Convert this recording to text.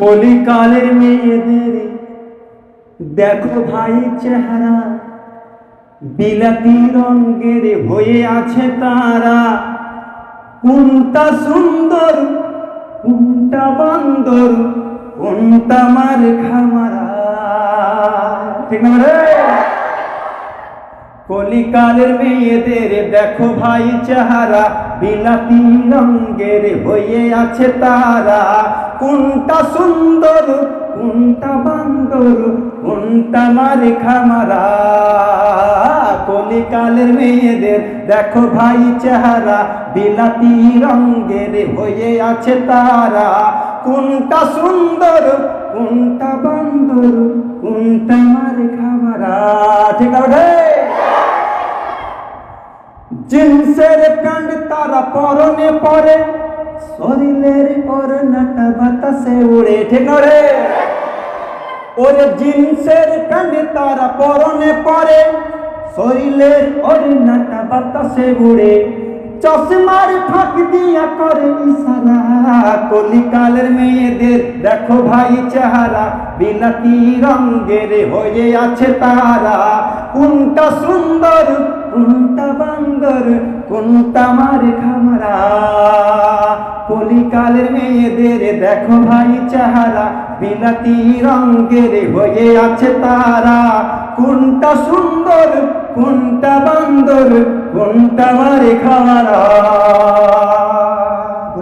কলিকালের মেয়েদের, দেখো ভাই চেহারা, বিলাতি রঙ্গের হয়ে আছে তারা। কোনটা সুন্দর, কোনটা বান্দর, কোনটা মার খামারা। ঠিক না কলিকালের মেয়েদের দেখো ভাই চেহারা বিলাতি রঙ্গের হয়ে আছে তারা। কোনটা সুন্দর, কোনটা বান্দর, কোনটা মারে খামারা? কলিকালের মেয়েদের দেখো ভাই চেহারা বিলাতি রঙ্গের হয়ে আছে তারা। কোনটা সুন্দর, কোনটা বান্দর, কোনটা মারে খামারা ঠিক আছে জিন্সের প্যান্ট তারা পরনে পরে, শরীরের ওড়নাটা বাতাসে উড়ে ঠিক রে ওরে জিন্সের প্যান্ট তারা পরনে পরে, শরীরের ওড়নাটা বাতাসে উড়ে। চশমার ফাঁক দিয়া করে ইশারা কলিকালের মেয়েদের, দেখো ভাই চেহারা, বিলাতি রঙ্গের হয়ে আছে তারা। কোনটা সুন্দর, কোনটা বান্দর, কোনটা মার খামরা? কলিকালের মেয়েদের দেখো ভাই চেহারা বিলাতি রঙ্গের হয়ে আছে তারা। কোনটা সুন্দর, কোনটা বান্দর, কোনটা মারে খামারা?